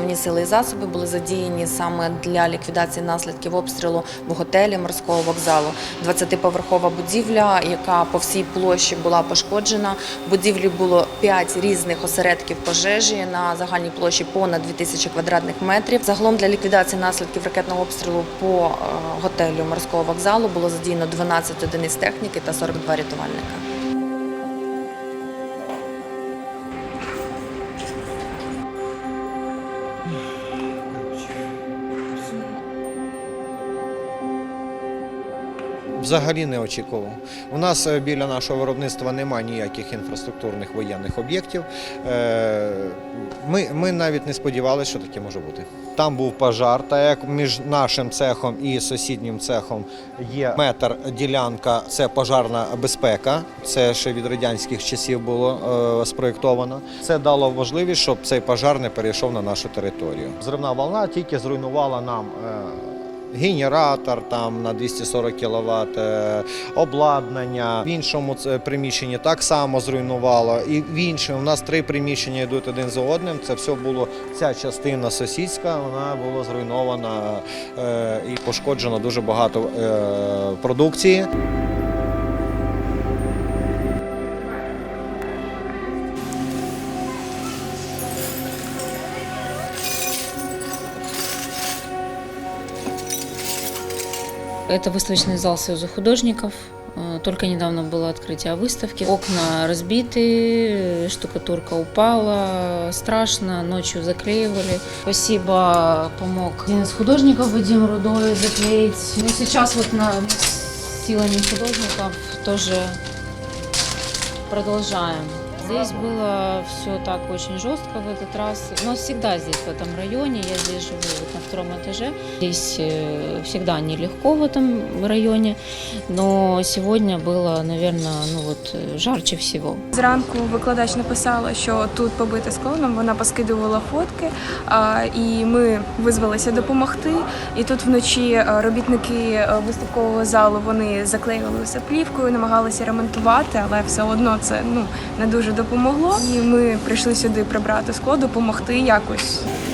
Основні сили і засоби були задіяні саме для ліквідації наслідків обстрілу в готелі морського вокзалу. 20-поверхова будівля, яка по всій площі була пошкоджена. В будівлі було 5 різних осередків пожежі на загальній площі понад 2000 квадратних метрів. Загалом для ліквідації наслідків ракетного обстрілу по е, готелю морського вокзалу було задіяно 12 одиниць техніки та 42 рятувальника. Взагалі не очікував. У нас е, біля нашого виробництва немає ніяких інфраструктурних воєнних об'єктів. Е, Ми, ми навіть не сподівалися, що таке може бути. Там був пожар, так як між нашим цехом і сусіднім цехом є метр ділянка, це пожарна безпека. Це ще від радянських часів було е, спроєктовано. Це дало можливість, щоб цей пожар не перейшов на нашу територію. Зривна волна тільки зруйнувала нам. Генератор там на 240 кВт, е, обладнання. В іншому приміщенні так само зруйнувало. І в іншому у нас три приміщення йдуть один за одним. Це все було ця частина сусідська, вона була зруйнована е, і пошкоджено дуже багато е, продукції. Это выставочный зал Союза художников. Э, Только недавно было открытие выставки. Окна разбиты, штукатурка упала, страшно, ночью заклеивали. Спасибо, помог один из художников Вадим Рудой заклеить. Ну, сейчас вот на, с силами художников тоже продолжаем. Здесь было все так очень жестко в этот раз. Но всегда здесь, в этом районе, я здесь живу вот на втором этаже. Здесь э, всегда нелегко в этом районе, но сегодня было, наверное, ну вот э, жарче всего. Зранку викладач написала, що тут побите склоном. Вона поскидувала фотки, а, і ми визвалися допомогти. І тут вночі а, робітники а, виставкового залу вони заклеювали все плівкою, намагалися ремонтувати, але все одно це ну не дуже допомогло. І ми прийшли сюди прибрати скло, допомогти якось. –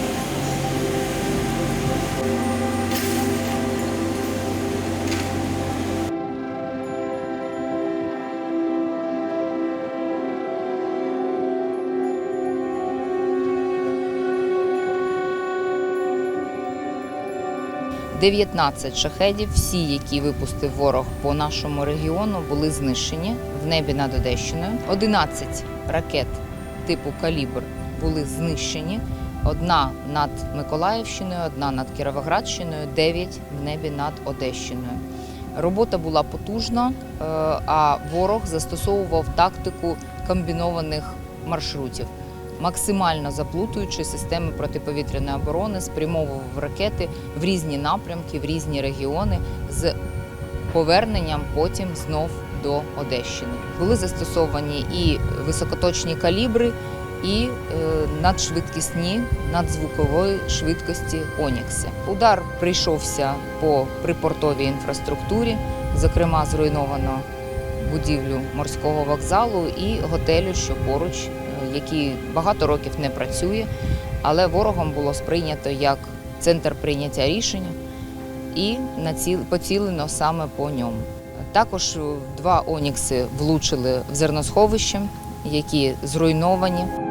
19 шахедів, всі, які випустив ворог по нашому регіону, були знищені в небі над Одещиною. 11 ракет типу калібр були знищені. Одна над Миколаївщиною, одна над Кіровоградщиною, 9 в небі над Одещиною. Робота була потужна, е, а ворог застосовував тактику комбінованих маршрутів максимально заплутуючи системи протиповітряної оборони, спрямовував ракети в різні напрямки, в різні регіони з поверненням потім знов до Одещини. Були застосовані і високоточні калібри, і е, надшвидкісні надзвукової швидкості Онікси. Удар прийшовся по припортовій інфраструктурі, зокрема зруйновано будівлю морського вокзалу і готелю, що поруч, який багато років не працює, але ворогом було сприйнято як центр прийняття рішення і поцілено саме по ньому. Також два онікси влучили в зерносховище, які зруйновані.